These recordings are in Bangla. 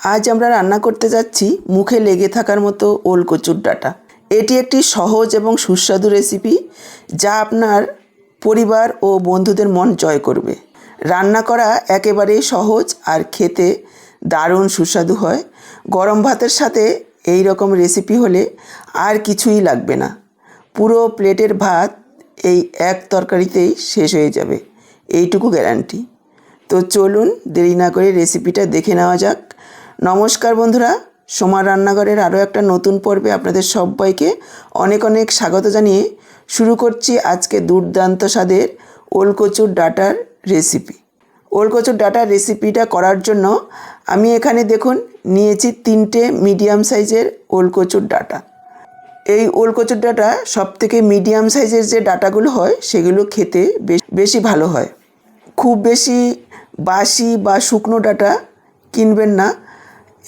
আজ আমরা রান্না করতে যাচ্ছি মুখে লেগে থাকার মতো ওল কচুর ডাঁটা। এটি একটি সহজ এবং সুস্বাদু রেসিপি যা আপনার পরিবার ও বন্ধুদের মন জয় করবে। রান্না করা একেবারেই সহজ আর খেতে দারুণ সুস্বাদু হয়। গরম ভাতের সাথে এই রকম রেসিপি হলে আর কিছুই লাগবে না। পুরো প্লেটের ভাত এই এক তরকারিতেই শেষ হয়ে যাবে। এইটুকু গ্যারান্টি। তো চলুন দেরি না করে রেসিপিটা দেখে নেওয়া যাক। নমস্কার বন্ধুরা, সোমার রান্নাঘরের আরও একটা নতুন পর্বে আপনাদের সবাইকে অনেক অনেক স্বাগত জানিয়ে শুরু করছি আজকে দুর্দান্ত স্বাদের ওলকচুর ডাটার রেসিপি। ওলকচুর ডাটার রেসিপিটা করার জন্য আমি এখানে দেখুন নিয়েছি তিনটে মিডিয়াম সাইজের ওলকচুর ডাটা। এই ওলকচুর ডাটা সব থেকে মিডিয়াম সাইজের যে ডাটাগুলো হয় সেগুলো খেতে বেশ- বেশি ভালো হয়। খুব বেশি বাসি বা শুকনো ডাটা কিনবেন না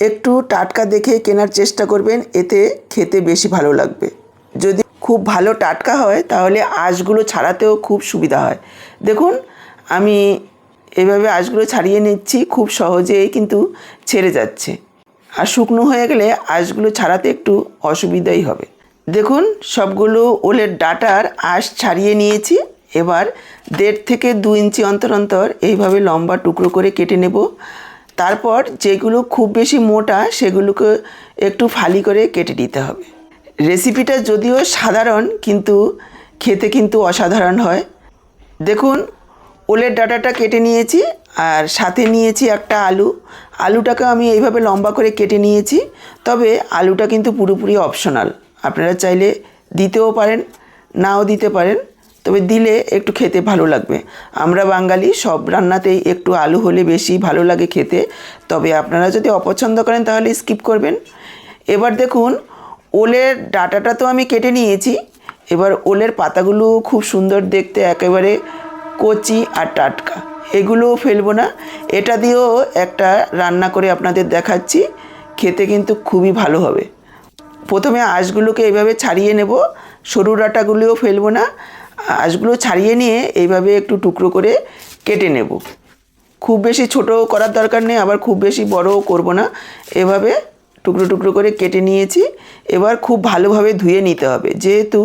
একটু টাটকা দেখে কেনার চেষ্টা করবেন, এতে খেতে বেশি ভালো লাগবে। যদি খুব ভালো টাটকা হয়, তাহলে আঁশগুলো ছাড়াতেও খুব সুবিধা হয়। দেখুন, আমি এভাবে আঁশগুলো ছাড়িয়ে নিচ্ছি, খুব সহজেই কিন্তু ছেড়ে যাচ্ছে। আর শুকনো হয়ে গেলে আঁশগুলো ছাড়াতে একটু অসুবিধাই হবে। দেখুন, সবগুলো ওলের ডাটার আঁশ ছাড়িয়ে নিয়েছি। এবার দেড় থেকে দু ইঞ্চি অন্তর অন্তর এইভাবে লম্বা টুকরো করে কেটে নেব। তারপর যেগুলো খুব বেশি মোটা, সেগুলোকে একটু ফালি করে কেটে দিতে হবে। রেসিপিটা যদিও সাধারণ, কিন্তু খেতে কিন্তু অসাধারণ হয়। দেখুন, ওলের ডাটাটা কেটে নিয়েছি, আর সাথে নিয়েছি একটা আলু। আলুটাকে আমি এইভাবে লম্বা করে কেটে নিয়েছি, তবে আলুটা কিন্তু পুরোপুরি অপশনাল আপনারা চাইলে দিতেও পারেন, নাও দিতে পারেন। তবে দিলে একটু খেতে ভালো লাগবে। আমরা বাঙালি সব রান্নাতেই একটু আলু হলে বেশি ভালো লাগে খেতে। তবে আপনারা যদি অপছন্দ করেন তাহলে স্কিপ করবেন। এবার দেখুন, ওলের ডাটাটা তো আমি কেটে নিয়েছি। এবার ওলের পাতাগুলো খুব সুন্দর দেখতে একেবারে কচি আর টাটকা। এগুলোও ফেলব না। এটা দিয়েও একটা রান্না করে আপনাদের দেখাচ্ছি। খেতে কিন্তু খুবই ভালো হবে। প্রথমে আঁশগুলোকে এইভাবে ছাড়িয়ে নেব। সরু ডাটাগুলোও ফেলব না। আঁশগুলো ছাড়িয়ে নিয়ে এইভাবে একটু টুকরো করে কেটে নেব। খুব বেশি ছোটো করার দরকার নেই, আবার খুব বেশি বড়ও করব না। এভাবে টুকরো টুকরো করে কেটে নিয়েছি। এবার খুব ভালোভাবে ধুয়ে নিতে হবে। যেহেতু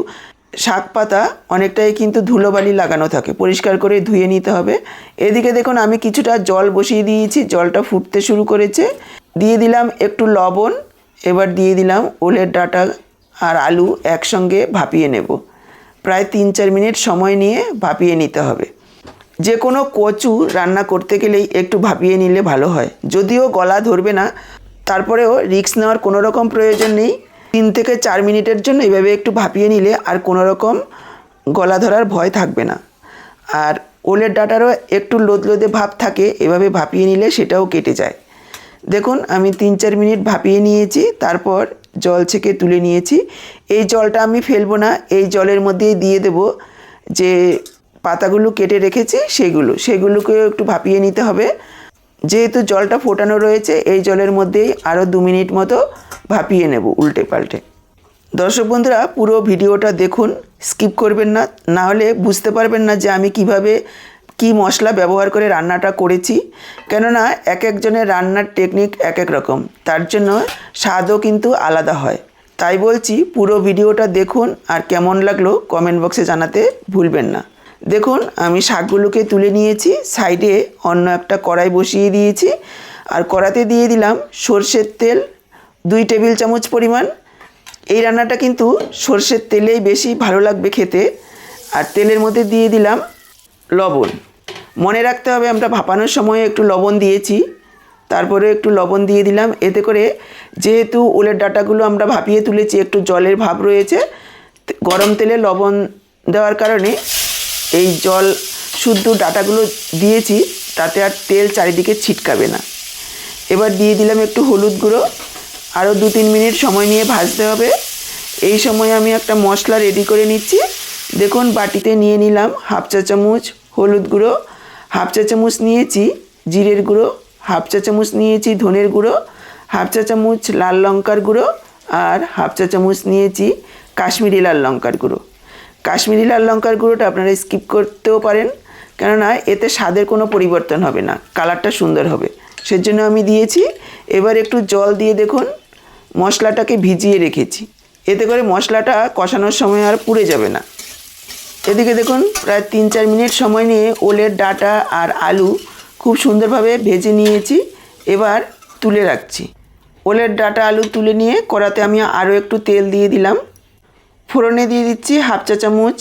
শাক পাতা অনেকটাই কিন্তু ধুলোবালি লাগানো থাকে, পরিষ্কার করে ধুয়ে নিতে হবে। এদিকে দেখুন, আমি কিছুটা জল বসিয়ে দিয়েছি, জলটা ফুটতে শুরু করেছে। দিয়ে দিলাম একটু লবণ, এবার দিয়ে দিলাম ওলের ডাঁটা আর আলু একসঙ্গে ভাপিয়ে নেব। প্রায় তিন চার মিনিট সময় নিয়ে ভাপিয়ে নিতে হবে। যে কোনো কচু রান্না করতে গেলেই একটু ভাপিয়ে নিলে ভালো হয়। যদিও গলা ধরবে না, তারপরেও রিস্ক নেওয়ার কোনো রকম প্রয়োজন নেই। তিন থেকে চার মিনিটের জন্য এভাবে একটু ভাপিয়ে নিলে আর কোনো রকম গলা ধরার ভয় থাকবে না। আর ওলের ডাটারও একটু লোদলোদে ভাব থাকে, এভাবে ভাপিয়ে নিলে সেটাও কেটে যায়। দেখুন, আমি তিন চার মিনিট ভাপিয়ে নিয়েছি, তারপর জল ছেঁকে তুলে নিয়েছি। এই জলটা আমি ফেলব না, এই জলের মধ্যেই দিয়ে দেব। যে পাতাগুলো কেটে রেখেছি, সেগুলো, সেগুলোকেও একটু ভাপিয়ে নিতে হবে। যেহেতু জলটা ফোটানো রয়েছে, এই জলের মধ্যেই আরও দু মিনিট মতো ভাপিয়ে নেব উল্টে পাল্টে। দর্শক বন্ধুরা, পুরো ভিডিওটা দেখুন, স্কিপ করবেন না। না হলে বুঝতে পারবেন না যে আমি কীভাবে কি মশলা ব্যবহার করে রান্নাটা করেছি? কেননা এক একজনের রান্নার টেকনিক এক এক রকম। তার জন্য স্বাদও কিন্তু আলাদা হয়। তাই বলছি পুরো ভিডিওটা দেখুন আর কেমন লাগল কমেন্ট বক্সে জানাতে ভুলবেন না। দেখুন, আমি শাকগুলোকে তুলে নিয়েছি, সাইডে অন্য একটা কড়াই বসিয়ে দিয়েছি। আর কড়াতে দিয়ে দিলাম সর্ষের তেল, দুই টেবিল চামচ পরিমাণ। এই রান্নাটা কিন্তু সর্ষের তেলেই বেশি ভালো লাগবে খেতে। আর তেলের মধ্যে দিয়ে দিলাম লবণ। মনে রাখতে হবে, আমরা ভাপানোর সময় একটু লবণ দিয়েছি। তারপরে একটু লবণ দিয়ে দিলাম। এতে করে যেহেতু ওলের ডাটাগুলো আমরা ভাপিয়ে তুলেছি, একটু জলের ভাব রয়েছে গরম তেলে লবণ দেওয়ার কারণে এই জল শুদ্ধ ডাটাগুলো দিয়েছি, তাতে আর তেল চারিদিকে ছিটকাবে না। এবার দিয়ে দিলাম একটু হলুদ গুঁড়ো। আরও দু তিন মিনিট সময় নিয়ে ভাজতে হবে। এই সময় আমি একটা মশলা রেডি করে নিচ্ছি। দেখুন, বাটিতে নিয়ে নিলাম হাফ চা চামচ হলুদ গুঁড়ো। হাফ চা চামচ নিয়েছি জিরের গুঁড়ো, হাফ চা চামচ নিয়েছি ধনের গুঁড়ো, হাফ চা চামচ লাল লঙ্কার গুঁড়ো আর হাফ চা চামচ নিয়েছি কাশ্মীরি লাল লঙ্কার গুঁড়ো। কাশ্মীরি লাল লঙ্কার গুঁড়োটা আপনারা স্কিপ করতেও পারেন, কেননা এতে স্বাদের কোনো পরিবর্তন হবে না, কালারটা সুন্দর হবে। সেজন্য আমি দিয়েছি, এবার একটু জল দিয়ে দেখুন, মশলাটাকে ভিজিয়ে রেখেছি। এতে করে মশলাটা কষানোর সময় আর পুড়ে যাবে না। এদিকে দেখুন, প্রায় তিন চার মিনিট সময় নিয়ে ওলের ডাটা আর আলু খুব সুন্দরভাবে ভেজে নিয়েছি, এবার তুলে রাখছি। ওলের ডাটা আলু তুলে নিয়ে কড়াতে আমি আরও একটু তেল দিয়ে দিলাম। ফোড়নে দিয়ে দিচ্ছি হাফ চা চামচ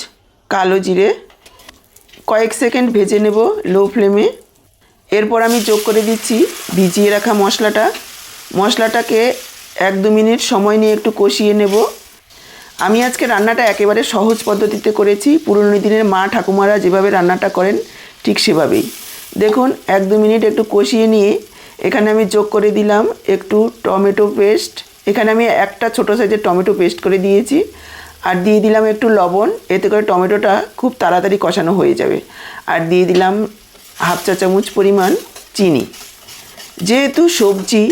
কালো জিরে। কয়েক সেকেন্ড ভেজে নেব লো ফ্লেমে। এরপর আমি যোগ করে দিচ্ছি ভিজিয়ে রাখা মশলাটা। মশলাটাকে এক দু মিনিট সময় নিয়ে একটু কষিয়ে নেব। আমি আজকে রান্নাটা একেবারে সহজ পদ্ধতিতে করেছি। পুরনো দিনের মা ঠাকুমারা যেভাবে রান্নাটা করেন, ঠিক সেভাবেই। দেখুন, এক দু মিনিট একটু কষিয়ে নিয়ে এখানে আমি যোগ করে দিলাম একটু টমেটো পেস্ট। এখানে আমি একটা ছোটো সাইজের টমেটো পেস্ট করে দিয়েছি। আর দিয়ে দিলাম একটু লবণ। এতে করে টমেটোটা খুব তাড়াতাড়ি কষানো হয়ে যাবে। আর দিয়ে দিলাম হাফ চা চামচ পরিমাণ চিনি। যেহেতু সবজি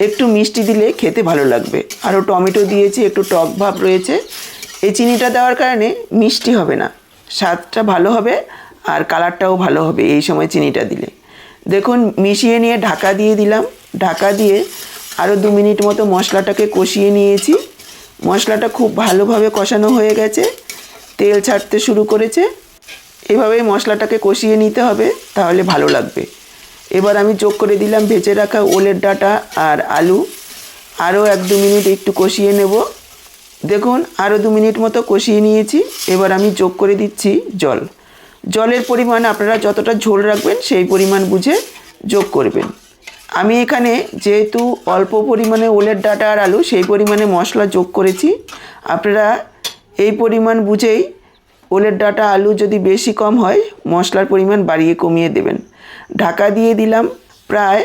একটু মিষ্টি দিলে খেতে ভালো লাগবে। আরও টমেটো দিয়েছি, একটু টক ভাব রয়েছে। এই চিনিটা দেওয়ার কারণে মিষ্টি হবে না। স্বাদটা ভালো হবে আর কালারটাও ভালো হবে এই সময় চিনিটা দিলে। দেখুন, মিশিয়ে নিয়ে ঢাকা দিয়ে দিলাম। ঢাকা দিয়ে আরও দু মিনিট মতো মশলাটাকে কষিয়ে নিয়েছি। মশলাটা খুব ভালোভাবে কষানো হয়ে গেছে। তেল ছাড়তে শুরু করেছে। এভাবেই মশলাটাকে কষিয়ে নিতে হবে, তাহলে ভালো লাগবে। এবার আমি যোগ করে দিলাম, ভেজে রাখা ওলের ডাটা আর আলু। আরও এক দু মিনিট একটু কষিয়ে নেব। দেখুন, আরও দু মিনিট মতো কষিয়ে নিয়েছি। এবার আমি যোগ করে দিচ্ছি জল। জলের পরিমাণ আপনারা যতটা ঝোল রাখবেন, সেই পরিমাণ বুঝে যোগ করবেন। আমি এখানে যেহেতু অল্প পরিমাণে ওলের ডাটা আর আলু, সেই পরিমাণে মশলা যোগ করেছি। আপনারা এই পরিমাণ বুঝেই ওলের ডাটা, আলু যদি বেশি কম হয়, মশলার পরিমাণ বাড়িয়ে কমিয়ে দেবেন। ঢাকা দিয়ে দিলাম। প্রায়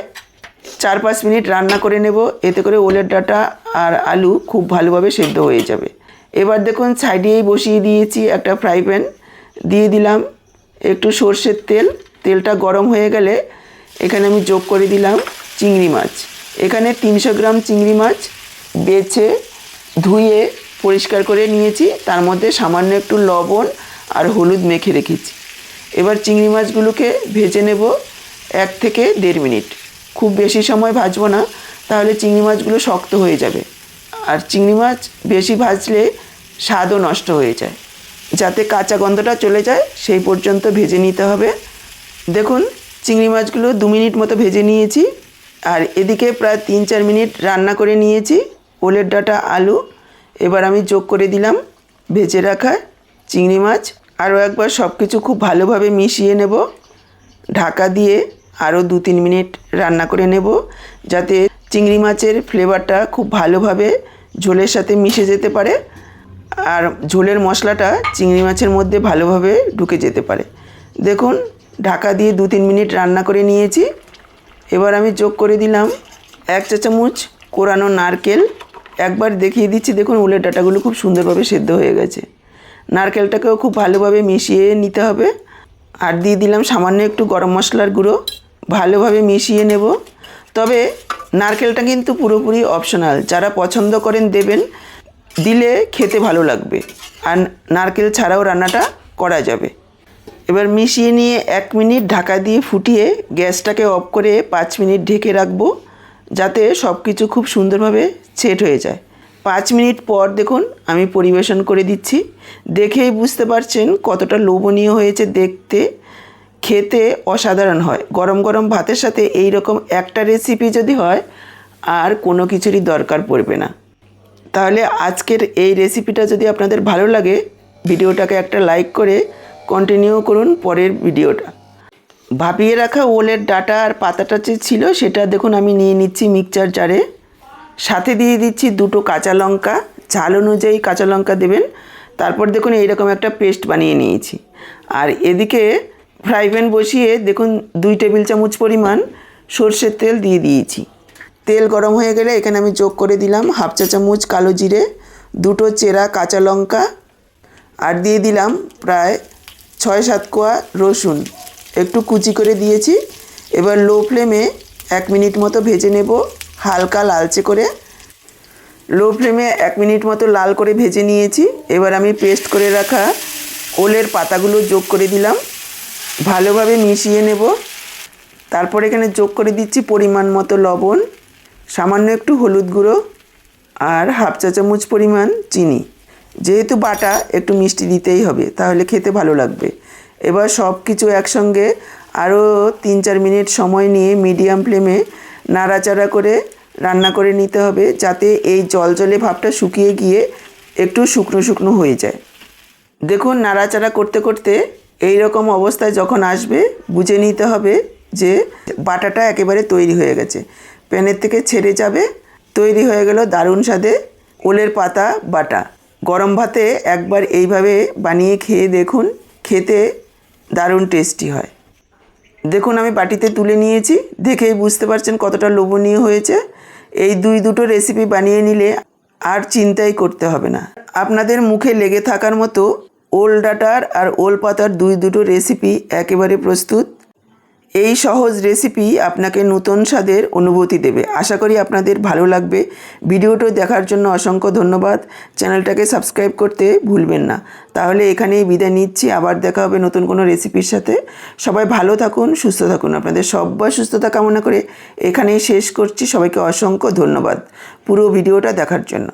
চার পাঁচ মিনিট রান্না করে নেব। এতে করে ওলের ডাটা আর আলু খুব ভালোভাবে সেদ্ধ হয়ে যাবে। এবার দেখুন সাইডেই বসিয়ে দিয়েছি একটা ফ্রাই প্যান। দিয়ে দিলাম একটু সর্ষের তেল। তেলটা গরম হয়ে গেলে এখানে আমি যোগ করে দিলাম চিংড়ি মাছ। এখানে তিনশো গ্রাম চিংড়ি মাছ বেছে ধুয়ে পরিষ্কার করে নিয়েছি। তার মধ্যে সামান্য একটু লবণ আর হলুদ মেখে রেখেছি। এবার চিংড়ি মাছগুলোকে ভেজে নেব। এক থেকে দেড় মিনিট। খুব বেশি সময় ভাজবো না, তাহলে চিংড়ি মাছগুলো শক্ত হয়ে যাবে। আর চিংড়ি মাছ বেশি ভাজলে স্বাদও নষ্ট হয়ে যায়। যাতে কাঁচা গন্ধটা চলে যায়, সেই পর্যন্ত ভেজে নিতে হবে। দেখুন, চিংড়ি মাছগুলো দু মিনিট মতো ভেজে নিয়েছি। আর এদিকে প্রায় তিন চার মিনিট রান্না করে নিয়েছি। ওলের ডাটা, আলু। এবার আমি যোগ করে দিলাম ভেজে রাখা চিংড়ি মাছ। আরও একবার সব কিছু খুব ভালোভাবে মিশিয়ে নেব। ঢাকা দিয়ে আরও দু তিন মিনিট রান্না করে নেব যাতে চিংড়ি মাছের ফ্লেভারটা খুব ভালোভাবে ঝোলের সাথে মিশে যেতে পারে আর ঝোলের মশলাটা চিংড়ি মাছের মধ্যে ভালোভাবে ঢুকে যেতে পারে। দেখুন, ঢাকা দিয়ে দু তিন মিনিট রান্না করে নিয়েছি। এবার আমি যোগ করে দিলাম এক চা চামচ কোরানো নারকেল। একবার দেখিয়ে দিচ্ছি, দেখুন উলের ডাটাগুলো খুব সুন্দরভাবে সেদ্ধ হয়ে গেছে। নারকেলটাকেও খুব ভালোভাবে মিশিয়ে নিতে হবে। আর দিয়ে দিলাম সামান্য একটু গরম মশলার গুঁড়ো। ভালোভাবে মিশিয়ে নেব। তবে নারকেলটা কিন্তু পুরোপুরি অপশনাল যারা পছন্দ করেন দেবেন, দিলে খেতে ভালো লাগবে। আর নারকেল ছাড়াও রান্নাটা করা যাবে। এবার মিশিয়ে নিয়ে এক মিনিট ঢাকা দিয়ে ফুটিয়ে গ্যাসটাকে অফ করে পাঁচ মিনিট ঢেকে রাখব, যাতে সব কিছু খুব সুন্দরভাবে সেট হয়ে যায়। পাঁচ মিনিট পর দেখুন, আমি পরিবেশন করে দিচ্ছি। দেখেই বুঝতে পারছেন কতটা লোভনীয় হয়েছে দেখতে। খেতে অসাধারণ হয়। গরম গরম ভাতের সাথে এই রকম একটা রেসিপি যদি হয়, আর কোনো কিছুরই দরকার পড়বে না। তাহলে আজকের এই রেসিপিটা যদি আপনাদের ভালো লাগে, ভিডিওটাকে একটা লাইক করে কন্টিনিউ করুন পরের ভিডিওটা ভাপিয়ে রাখা ওলের ডাটা আর পাতাটা যে ছিল, সেটা দেখুন আমি নিয়ে নিচ্ছি মিক্সচার জারে সাথে দিয়ে দিচ্ছি দুটো কাঁচা লঙ্কা। ঝাল অনুযায়ী কাঁচা লঙ্কা দেবেন। তারপর দেখুন এইরকম একটা পেস্ট বানিয়ে নিয়েছি। আর এদিকে ফ্রাই প্যান বসিয়ে দেখুন দুই টেবিল চামচ পরিমাণ সর্ষের তেল দিয়ে দিয়েছি। তেল গরম হয়ে গেলে এখানে আমি যোগ করে দিলাম হাফ চা চামচ কালো জিরে, দুটো চেরা কাঁচা লঙ্কা আর দিয়ে দিলাম প্রায় ছয় সাত কোয়া রসুন। একটু কুচি করে দিয়েছি। এবার লো ফ্লেমে এক মিনিট মতো ভেজে নেব হালকা লালচে করে। লো ফ্লেমে এক মিনিট মতো লাল করে ভেজে নিয়েছি। এবার আমি পেস্ট করে রাখা ওলের পাতাগুলো যোগ করে দিলাম। ভালোভাবে মিশিয়ে নেব। তারপর এখানে যোগ করে দিচ্ছি পরিমাণ মতো লবণ, সামান্য একটু হলুদ গুঁড়ো আর হাফ চা চামচ পরিমাণ চিনি। যেহেতু বাটা, একটু মিষ্টি দিতেই হবে, তাহলে খেতে ভালো লাগবে। এবার সব কিছু একসঙ্গে আরও তিন চার মিনিট সময় নিয়ে মিডিয়াম ফ্লেমে নাড়াচাড়া করে রান্না করে নিতে হবে, যাতে এই জল জলে ভাবটা শুকিয়ে গিয়ে একটু শুকনো শুকনো হয়ে যায়। দেখুন, নাড়াচাড়া করতে করতে এই রকম অবস্থায় যখন আসবে, বুঝে নিতে হবে যে বাটাটা একেবারে তৈরি হয়ে গেছে। প্যানের থেকে ছেড়ে যাবে, তৈরি হয়ে গেল দারুণ স্বাদে ওলের পাতা, বাটা। গরম ভাতে একবার এইভাবে বানিয়ে খেয়ে দেখুন, খেতে দারুণ টেস্টি হয়। দেখুন, আমি বাটিতে তুলে নিয়েছি, দেখেই বুঝতে পারছেন কতটা লোভনীয় হয়েছে। এই দুই দুটো রেসিপি বানিয়ে নিলে আর চিন্তাই করতে হবে না। আপনাদের মুখে লেগে থাকার মতো ওল ডাটার আর ওল পাতার দুই দুটো রেসিপি একেবারে প্রস্তুত। এই সহজ রেসিপি আপনাকে নতুন স্বাদের অনুভূতি দেবে। আশা করি আপনাদের ভালো লাগবে। ভিডিওটি দেখার জন্য অসংখ্য ধন্যবাদ। চ্যানেলটাকে সাবস্ক্রাইব করতে ভুলবেন না। তাহলে এখানেই বিদায় নিচ্ছি। আবার দেখা হবে নতুন কোনো রেসিপির সাথে। সবাই ভালো থাকুন, সুস্থ থাকুন। আপনাদের সব্বার সুস্থতা কামনা করে এখানেই শেষ করছি। সবাইকে অসংখ্য ধন্যবাদ পুরো ভিডিওটা দেখার জন্য।